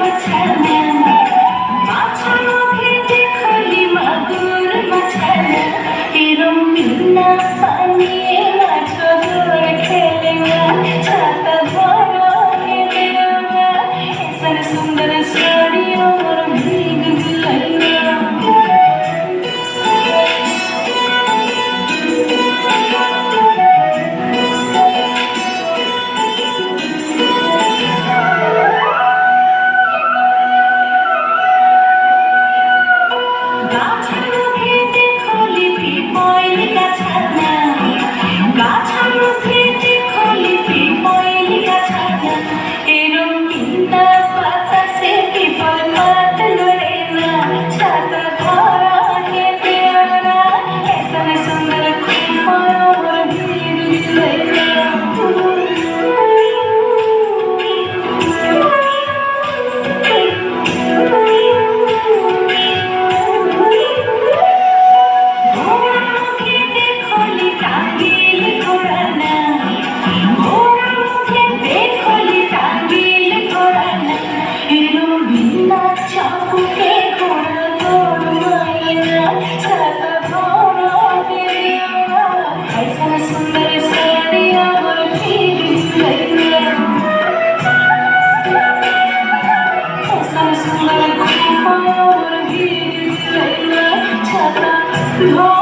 मछल smile when I hear you say Behold!